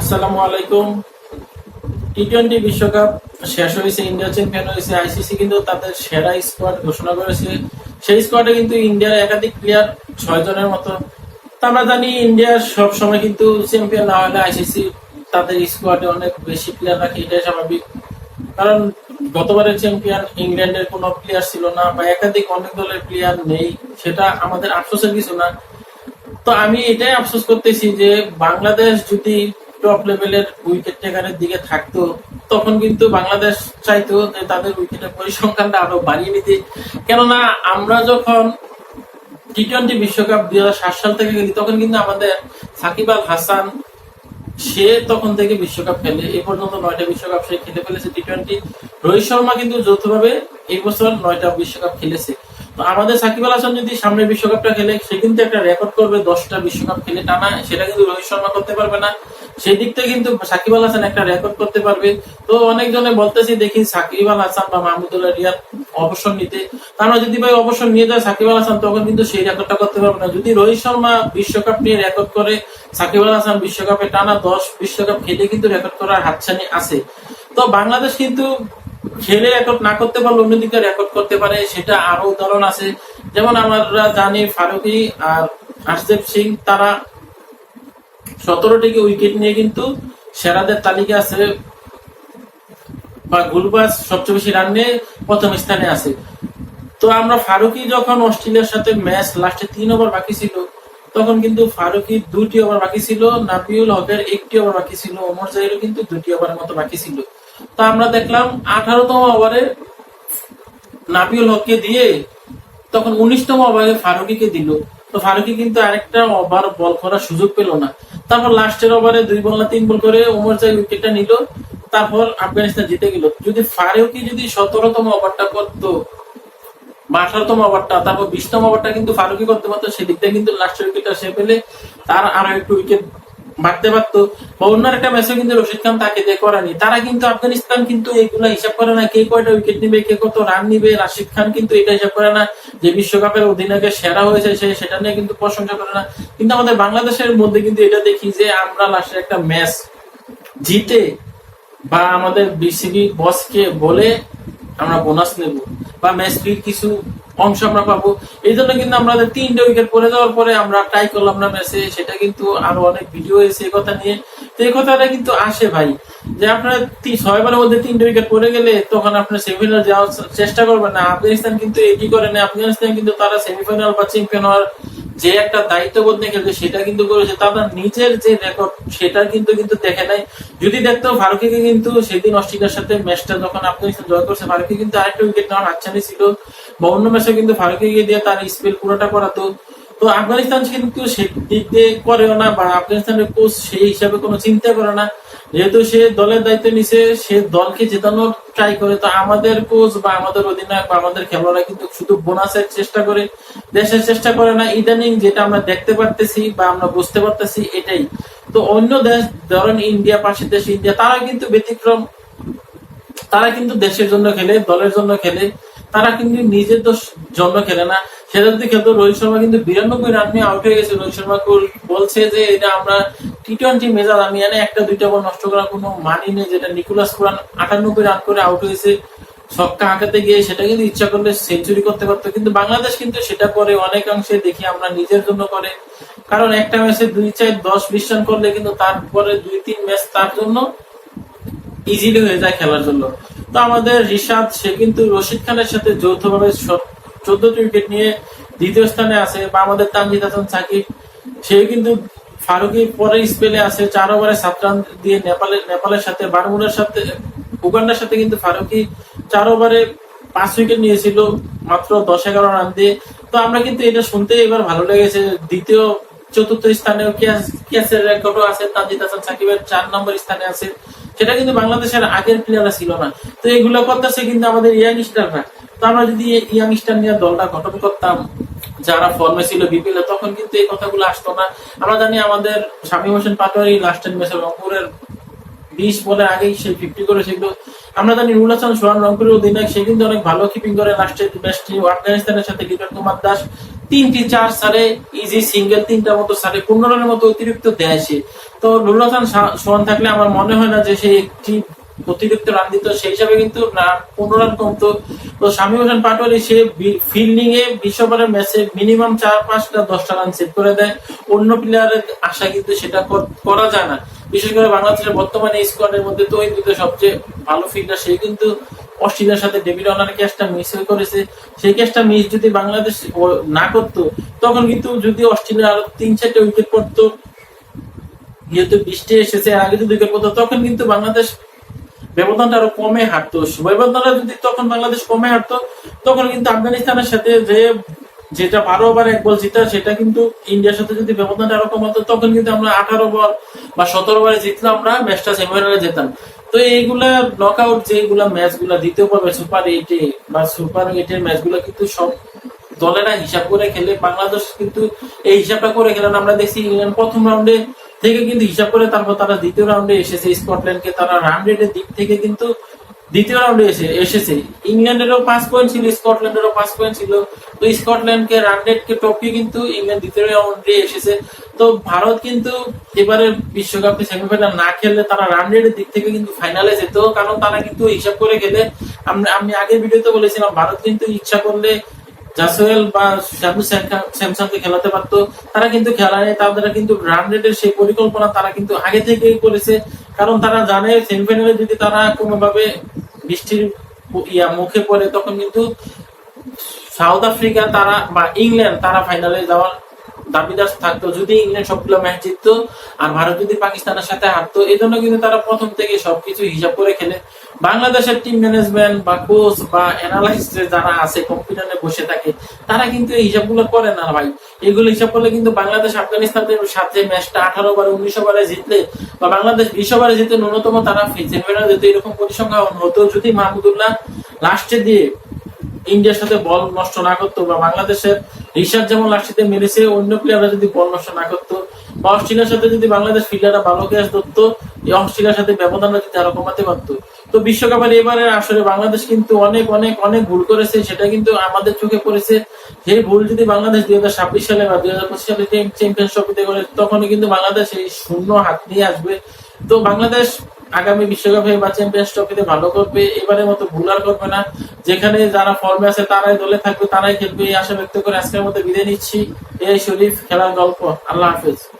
আসসালামু আলাইকুম। T twenty বিশ্বকাপ শেষ হয়েছে, ইন্ডিয়া চ্যাম্পিয়ন হয়েছে, আইসিসি কিন্তু তাদের সেরা স্কোয়াড ঘোষণা করেছে। সেই স্কোয়াডে কিন্তু ইন্ডিয়ার একাধিক প্লেয়ার ছয় জনের মতো। আমরা জানি ইন্ডিয়ার সব সময় কিন্তু চ্যাম্পিয়ন না হলে আইসিসি তাদের স্কোয়াডে অনেক বেশি প্লেয়ার রাখে, এটাই স্বাভাবিক। কারণ গতবারের চ্যাম্পিয়ন ইংল্যান্ডের কোনো প্লেয়ার ছিল না বা একাধিক অনেক দলের প্লেয়ার নেই, সেটা আমাদের আফসোসের কিছু না। তো আমি এটাই আফসোস করতেছি যে বাংলাদেশ যদি টপ লেভেলের উইকেট টেকারের দিকে থাকতো, তখন কিন্তু বাংলাদেশ চাইতো যে তাদের উইকেটের পরিসংখ্যানটা আরও বাড়িয়ে নিতে। কেননা আমরা যখন টি টোয়েন্টি বিশ্বকাপ দুই সাল থেকে গেলি তখন কিন্তু আমাদের সাকিব আল হাসান, সে তখন থেকে বিশ্বকাপ খেলে। এই পর্যন্ত নয়টা বিশ্বকাপ সে খেলে ফেলেছে টি টোয়েন্টি রোহিত শর্মা কিন্তু যৌথভাবে এই বছর নয়টা বিশ্বকাপ খেলেছে। তো আমাদের সাকিব আল হাসান যদি সামনের বিশ্বকাপটা খেলে, সে কিন্তু একটা রেকর্ড করবে, দশটা বিশ্বকাপ খেলে টানা, সেটা কিন্তু রোহিত শর্মা করতে পারবে না। সেই দিক থেকে কিন্তু সাকিব আল হাসান একটা রেকর্ড করতে পারবে। তো অনেকজনে বলতেছি, দেখি সাকিব আল হাসান বা মাহমুদুল্লাহ রিয়াদ অবসর নিতে। তা আমরা যদি ভাই অবসর নিয়ে যায় সাকিব আল হাসান, তখন কিন্তু সেই রেকর্ডটা করতে পারবে না। যদি রোহিত শর্মা বিশ্বকাপ নিয়ে রেকর্ড করে, সাকিব আল হাসান বিশ্বকাপে টানা দশ বিশ্বকাপ খেলে কিন্তু রেকর্ড করার হাতছানি আছে। তো বাংলাদেশ কিন্তু খেলে রেকর্ড না করতে পারলে অন্যদিকে রেকর্ড করতে পারে, সেটা আরও উদাহরণ আছে। যেমন আমরা জানি ফারুকি আর হর্ষদেব সিং, তারা সতেরোটিকে উইকেট নিয়ে কিন্তু সেরাদের তালিকা আছে বা গুলবাস সবচেয়ে বেশি রান নিয়ে প্রথম স্থানে আছে। তো আমরা ফারুকি যখন অস্ট্রেলিয়ার সাথে ম্যাচ লাস্টে তিন ওভার বাকি ছিল, তখন কিন্তু ফারুকি দুটি ওভার বাকি ছিল নাপিউল হকের একটি ওভার বাকি ছিল, ওমর জাহিরও কিন্তু দুটি ওভারের মতো বাকি ছিল। তো আমরা দেখলাম আঠারোতম ওভারে নাপিউল হককে দিয়ে তখন উনিশতম ওভারে ফারুকিকে দিল। তো ফারুকি কিন্তু আরেকটা ওভার বল করার সুযোগ পেল না। তারপর লাস্টের ওভারে দুই বল না, তিন বল করে ওমর চাই উইকেটটা নিল। তারপর আফগানিস্তান জিতে গেল। যদি ফারুকি যদি সতেরোতম ওভারটা করতো বা আঠারোতম ওভারটা, তারপর বিশতম ওভারটা কিন্তু ফারুকি করতে পারতো সেদিকটা কিন্তু লাস্টের উইকেটটা সে পেলে তার আরও একটু উইকেট বাড়তে পারতো বা অন্য একটা ম্যাচে কিন্তু রশিদ খান তাকে দিয়ে করানি তারা কিন্তু আফগানিস্তান কিন্তু এইগুলা হিসাব করে না কে কয়টা উইকেট নিবে, কে কত রান নিবে। রাশিদ খান কিন্তু এটা হিসাব করে না যে বিশ্বকাপের অধিনায়কের সেরা হয়েছে সে, সেটা নিয়ে কিন্তু প্রশংসা করে না। কিন্তু আমাদের বাংলাদেশের মধ্যে কিন্তু এটা দেখি যে আমরা লাস্টের একটা ম্যাচ জিতে বা আমাদের বিসিবি বসকে বলে আমরা বোনাস নেব বা ম্যাচ কিছু অংশ আমরা পাবো। এই জন্য কিন্তু আমাদের তিনটে উইকেট পড়ে যাওয়ার পরে আমরা ট্রাই করলাম না ম্যাচে সেটা কিন্তু আরও অনেক ভিডিও হয়েছে এই কথা নিয়ে। তো এই কথাটা কিন্তু আসে ভাই। যে আপনার তি- ছয়বারের মধ্যে তিনটে উইকেট পড়ে গেলে তখন আপনার সেমিফাইনাল যাওয়ার চেষ্টা করবেন না। আফগানিস্তান কিন্তু এটি করে না আফগানিস্তান কিন্তু তারা সেমিফাইনাল বা চ্যাম্পিয়ন হওয়ার যে একটা দায়িত্ববোধ নিয়ে খেলছে, সেটা কিন্তু করেছে। তারা নিজের যে রেকর্ড সেটা কিন্তু কিন্তু দেখে নাই। যদি দেখতো ফারুকিকে কিন্তু সেদিন অস্ট্রেলিয়ার সাথে ম্যাচটা যখন আফগানিস্তান জয় করছে ফারুকি কিন্তু আরেকটা উইকেট নেওয়ার হাতছানি ছিল। বা অন্য ম্যাচে কিন্তু ফারুকিকে দিয়ে তার স্পেল পুরোটা করাতো তো আফগানিস্তান কিন্তু সেদিক দিয়ে করেও না বা আফগানিস্তানের কোচ সেই হিসাবে কোনো চিন্তা করে না। যেহেতু সে দলের দায়িত্ব নিছে, সে দলকে জেতানোর ট্রাই করে। তো আমাদের কোচ বা আমাদের অধিনায়ক বা আমাদের খেলোয়াড়রা কিন্তু শুধু বোনাসের চেষ্টা করে, দেশের চেষ্টা করে না, ইদানিং যেটা আমরা দেখতে পারতেছি বা আমরা বুঝতে পারতেছি এটাই। তো অন্য দেশ, ধরেন ইন্ডিয়া পাশের দেশ ইন্ডিয়া তারা কিন্তু ব্যতিক্রম। তারা কিন্তু দেশের জন্য খেলে, দলের জন্য খেলে। তারা কিন্তু নিজের দোষ- জন্য খেলে না। সেটা যদি খেলতো, রোহিত শর্মা কিন্তু বিরানব্বই রান নিয়ে আউট হয়ে গেছে। রোহিত শর্মা বলছে যে, এটা আমরা টি টোয়েন্টি মেজাজ, আমি এনে একটা, দুইটা বল নষ্ট করার কোনো মানি নেই, যেটা নিকোলাস পুরান আটানব্বই রান করে আউট হয়েছে ছক্কা হাঁকাতে গিয়ে সেটা কিন্তু ইচ্ছা করলে সেঞ্চুরি করতে পারতো। কিন্তু বাংলাদেশ কিন্তু সেটা করে অনেকাংশে দেখি আমরা নিজের জন্য করে। কারণ একটা ম্যাচে দুই চার দশ, বিশ রান করলে কিন্তু তারপরে দুই, তিন ম্যাচ তার জন্য ইজিলি হয়ে যায় খেলার জন্য। তো আমাদের রিশাদ, সে কিন্তু রশিদ খানের সাথে যৌথভাবে চোদ্দটি উইকেট নিয়ে দ্বিতীয় স্থানে আছে, বা আমাদের তানজিদ হাসান, সাকিব সে কিন্তু ফারুকি পরে স্পেলে আছে, চার ওভারে সাত রান দিয়ে নেপালের নেপালের সাথে বারমুডার সাথে, উগান্ডার সাথে কিন্তু ফারুকি চার ওভারে পাঁচ উইকেট নিয়েছিল, মাত্র দশ এগারো রান দিয়ে। তো আমরা কিন্তু এটা শুনতে এবার ভালো লেগেছে। দ্বিতীয়, চতুর্থ স্থানেও ক্যাসের রেকর্ডও আছে, তানজিদ হাসান, সাকিবের চার নম্বর স্থানে আছে। সেটা কিন্তু বাংলাদেশের আগের প্লেয়াররা ছিল না। তো এগুলো করতেছে কিন্তু আমাদের ইয়াং স্টাররা তো আমরা যদি ইয়াং স্টার নিয়ে দলটা গঠন করতাম, যারা ফর্মে ছিল বিপিএল তখন কিন্তু এই কথাগুলো আসতো না। আমরা জানি আমাদের শামীম হোসেন পাটোয়ারি লাস্টের ম্যাচে রংপুরের বিশ বলে আগেই সে ফিফটি করে করেছিল আমরা জানি রুল হাসান সোহান রংপুরের অধিনায়ক, সে কিন্তু অনেক ভালো কিপিং করে লাস্টের ম্যাচটি আফগানিস্তানের সাথে লিটন কুমার দাস তিনটি, চার সারে ইজি সিঙ্গেল তিনটা মতো সারে পনেরো রানের মতো অতিরিক্ত দেয় সে। তো নুরুল হাসান সোহান থাকলে আমার মনে হয় না যে সে একটি অতিরিক্ত রান দিত। সেই হিসাবে কিন্তু রান পনেরো রান কমতো। তো শামীম হোসেন পাটোয়ারি, সে ফিল্ডিং এ বিশ্বকাপের ম্যাচে মিনিমাম চার, পাঁচটা, দশটা রান সেট করে দেয়। অন্য প্লেয়ারের আশা কিন্তু সেটা করা যায় না। বিশেষ করে বাংলাদেশের বর্তমানে স্কোয়াডের মধ্যে তো ওই দুটো সবচেয়ে ভালো ফিল্ডার সে কিন্তু অস্ট্রেলিয়ার সাথে ডেভিড অনার ক্যাচটা মিস করেছে। সেই ক্যাচটা মিস যদি বাংলাদেশ না করতো, তখন কিন্তু যদি অস্ট্রেলিয়া আরও তিন চারটে উইকেট পড়তো, যেহেতু বৃষ্টি এসেছে আগে যদি উইকেট পড়তো, তখন কিন্তু বাংলাদেশ ব্যবধানটা আরও কমে হাঁটতো ব্যবধানটা যদি তখন বাংলাদেশ কমে হাঁটতো তখন কিন্তু আফগানিস্তানের সাথে যে যেটা বারো ওভার এক বল জিতা, সেটা কিন্তু ইন্ডিয়ার সাথে যদি ব্যবধানটা আরও কমাতো, তখন কিন্তু আমরা আঠারো বল বা সতেরো ওভারে জিতলে আমরা ম্যাচটা সেমিফাইনালে যেতাম। তো এইগুলা নক আউট যেগুলা ম্যাচগুলা দ্বিতীয় পর্বে সুপার এইটে বা সুপার এইটের ম্যাচগুলা কিন্তু সব দলেরা হিসাব করে খেলে। বাংলাদেশ কিন্তু এই হিসাবটা করে খেলেন আমরা দেখছি ইংল্যান্ড প্রথম রাউন্ডে থেকে কিন্তু হিসাব করে, তারপর তারা দ্বিতীয় রাউন্ডে এসেছে। স্কটল্যান্ডকে তারা রান রেটের দিক থেকে কিন্তু দ্বিতীয় রাউন্ডে এসে, এসেছে। ইংল্যান্ডেরও পাঁচ পয়েন্ট ছিল স্কটল্যান্ডেরও পাঁচ পয়েন্ট ছিল। তো স্কটল্যান্ডকে রান রেটকে টপকিয়ে কিন্তু ইংল্যান্ড দ্বিতীয় রাউন্ডে এসেছে। তো ভারত কিন্তু এবারে বিশ্বকাপে সেমিফাইনাল না খেললে তারা রান রেটের দিক থেকে কিন্তু ফাইনালে যেত। কারণ তারা কিন্তু হিসাব করে খেলে। আমরা, আমি আগের ভিডিওতে বলেছিলাম, ভারত কিন্তু ইচ্ছা করলে জাসোয়েল বা শামু স্যামসাংকে খেলাতে পারতো। তারা কিন্তু খেলা নেই। তাদের কিন্তু রান রেটের সেই পরিকল্পনা তারা কিন্তু আগে থেকেই করেছে। কারণ তারা জানে সেমিফাইনালে যদি তারা কোনোভাবে বৃষ্টির ইয়া মুখে পড়ে, তখন কিন্তু সাউথ আফ্রিকা তারা বা ইংল্যান্ড তারা ফাইনালে যাওয়ার দাবিদার থাকতো, যদি ইংল্যান্ড সবগুলো ম্যাচ জিততো, আর ভারত যদি পাকিস্তানের সাথে হারতো, এই জন্য কিন্তু তারা প্রথম থেকে সবকিছু হিসাব করে খেলে। বাংলাদেশের টিম ম্যানেজমেন্ট বা কোচ বা অ্যানালাইস্ট যারা আছে কম্পিউটারে বসে থাকে, তারা কিন্তু এই হিসাবগুলো করে না ভাই। এগুলো হিসাব করলে কিন্তু বাংলাদেশ আফগানিস্তানের সাথে ম্যাচটা আঠারো ওভারে, উনিশ ওভারে জিতলে, বা বাংলাদেশ বিশ ওভারে জিতে ন্যূনতম তারা সেমিফাইনাল যেত এরকম পরিসংখ্যা হতো। যদি মাহমুদুল্লাহ লাস্টে দিয়ে ইন্ডিয়ার সাথে বল নষ্ট না করতো, বা বাংলাদেশের রিশাদ যেমন লাস্টিতে মেরেছে, অন্য প্লেয়াররা যদি বল নষ্ট না করতো। বা অস্ট্রেলিয়ার সাথে যদি বাংলাদেশ ফিল্ডাররা ভালো ক্যাচ ধরতো অস্ট্রেলিয়ার সাথে ব্যবধানটা যদি আরও কমাতে পারতো। তো বিশ্বকাপের এবারে আসলে বাংলাদেশ কিন্তু অনেক অনেক অনেক ভুল করেছে, সেটা কিন্তু আমাদের চোখে পড়েছে। সেই ভুল যদি বাংলাদেশ দুই হাজার ছাব্বিশ সালে বা দুই হাজার পঁচিশ সালে চ্যাম্পিয়নশিপ করে তখনই কিন্তু বাংলাদেশ এই শূন্য হাত নিয়ে আসবে। তো বাংলাদেশ আগামী বিশ্বকাপে বা চ্যাম্পিয়ন্স ট্রফিতে ভালো করবে, এবারের মতো ভুল আর করবে না। যেখানে যারা ফর্মে আছে, তারাই দলে থাকবে, তারাই খেলবে, এই আশা ব্যক্ত করে আজকের মতো বিদায় নিচ্ছি। এই শরীফ, খেলার গল্প। আল্লাহ হাফেজ।